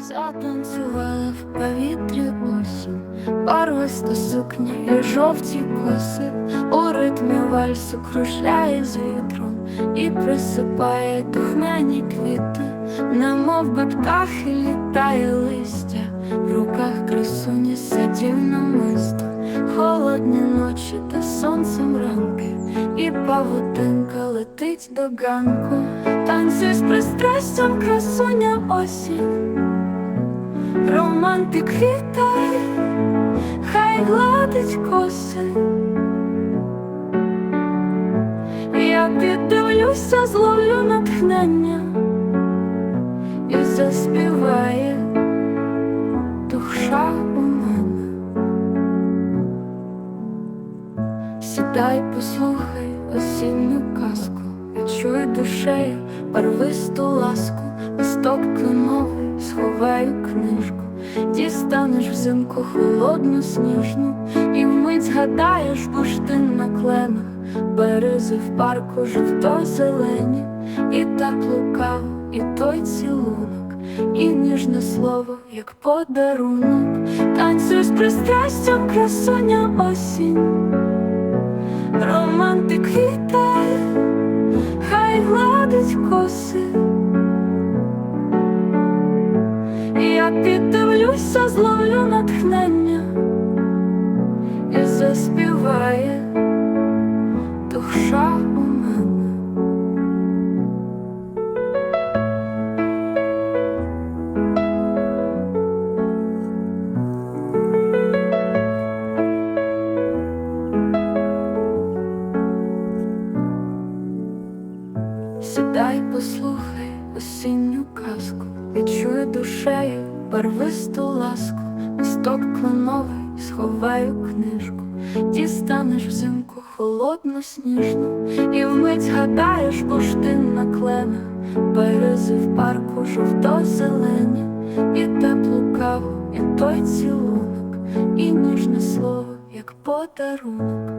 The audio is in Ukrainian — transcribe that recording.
Затанцювала в повітрі осінь, барвиста сукня і жовті коси, у ритмі вальсу кружляє з вітром і присипає духмяні квіти, немов би птахи літає листя, в руках красуні сидів намисто, холодні ночі та сонцем ранки, і павутинка летить до ганку, танцюй з пристрастям красуня осінь. Романтик вітає, хай гладить коси. Я піддивлюся, зловлю натхнення і заспіває душа у мене. Сідай, послухай осінню казку, я душею барвисту ласку, листок кленовий, сховаю книжку, дістанеш взимку холодну сніжну, і вмить згадаєш бурштин на кленах, берези в парку жовто-зелені, і так лукаво, і той цілунок, і ніжне слово, як подарунок, танцюй з пристрастям красуня осінь. Романтик вітає, хай гладить коси. Я піддивлюся, зловлю натхнення і заспіває душа у. Сідай, послухай осінню казку, відчую душею барвисту ласку, листок кленовий, сховаю книжку, дістанеш взимку холодну сніжну, і вмить згадаєш бурштин на кленах, берези в парку жовто-зелені, і теплу каву, і той цілунок, і ніжне слово, як подарунок.